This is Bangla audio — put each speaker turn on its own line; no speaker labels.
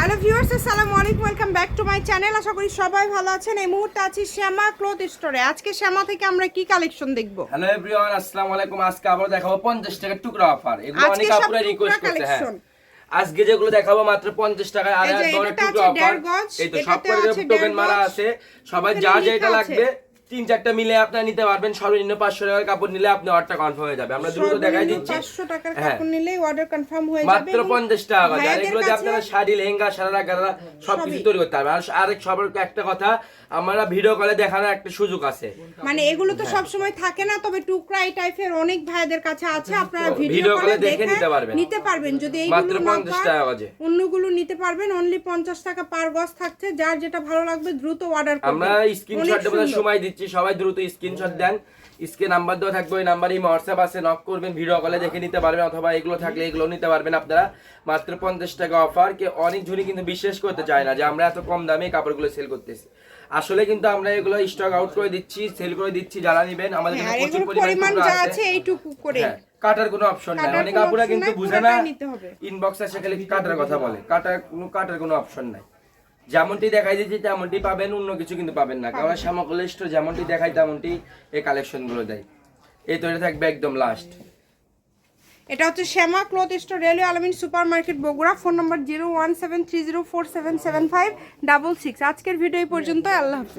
হ্যালো ভিউয়ার্স আসসালামু আলাইকুম welcome back to my channel আশা করি সবাই ভালো আছেন। এই মুহূর্তে আছি শ্যামা ক্লথ স্টোরে। আজকে শ্যামা থেকে আমরা কি কালেকশন দেখব?
হ্যালো এভরিওয়ান আসসালামু আলাইকুম আজকে আবার দেখাবো 50 টাকার টুকরা অফার। এগুলো অনেক আপুরা রিকোয়েস্ট করছে হ্যাঁ। আজকে যেগুলো দেখাবো মাত্র 50 টাকায় আর
যে
ধরনের টুকরা অফার। এই তো সব করে টোকেন মারা আছে। সবাই যা
লেখা
যেটা লাগবে তিন চারটা মিলে আপনারা নিতে পারবেন। সর্বনিম্ন 500 টাকার কাপড় নিলে আপনি অর্ডার কনফার্ম হয়ে যাবে। আমরা দ্রুত দেখাই দিচ্ছি।
500 টাকার
হ্যাঁ।
কাপড় নিলে অর্ডার কনফার্ম হয়ে যাবে।
মাত্র পঞ্চাশ টাকা করে। আর এগুলো যে আপনারা শাড়ি লেহেঙ্গা সারা গারা সব
কিছু
তৈরি করতে পারবেন। আর আরেক সবার একটা কথা আমরা ভিডিও কলে দেখানোর একটা সুযোগ আছে।
মানে এগুলো তো সব সময় থাকে না তবে টুকরা এই টাইপের অনেক ভাইদের কাছে আছে আপনারা ভিডিও কলে
দেখে নিতে পারবেন।
নিতে পারবেন। যদি
মাত্র
এইগুলো না
50
পান,
টাকা গজে।
অন্যগুলো নিতে পারবেন। অনলি 50 টাকা পার গজ থাকছে যার যেটা ভালো লাগবে দ্রুত অর্ডার করবেন।
আমরা স্ক্রিনশট দেওয়ার সময় দিচ্ছি সবাই দ্রুত স্ক্রিনশট দেন। স্ক্রিন নাম্বার দেওয়া থাকবে ওই নাম্বারে হোয়াটসঅ্যাপ আছে নক করবেন ভিডিও কলে দেখে নিতে পারবেন অথবা এগুলো থাকলে এগুলো নিতে পারবেন আপনারা। মাত্র পঞ্চাশ টাকা অফার কে অনেক ঝুড়ি কিন্তু বিশ্বাস করতে চায় না যে আমরা এত কম দামে কাপড়গুলো সেল করতেছি। আসলে কিন্তু আমরা এগুলো স্টক আউট করে দিচ্ছি সেল করে দিচ্ছি যারা নেবেন আমাদের
হ্যাঁ,
কাছে প্রচুর পরিমাণ
যা
আছে।
এইটুকু করে।
হ্যাঁ, কাটার কোনো অপশন নাই। অনেক আপুরা কিন্তু বুঝে না। ইনবক্স এসে খালি কাটার কথা বলে। কাটার কোনো কাটার কোনো অপশন নাই। যেমনটি দেখাই দিচ্ছি তেমনটি পাবেন অন্য কিছু কিন্তু পাবেন না। কারণ শ্যামাকল স্টোর যেমনটি দেখাই তেমনটি এই কালেকশনগুলো দেয়। এই তো এটা থাকবে একদম লাস্ট
এটা হচ্ছে Shyama cloth store, railway Almin super market Bogura. Phone number zero one seven three zero four seven seven five double six. আজকের ভিডিও এই পর্যন্ত আল্লাহ হাফিজ।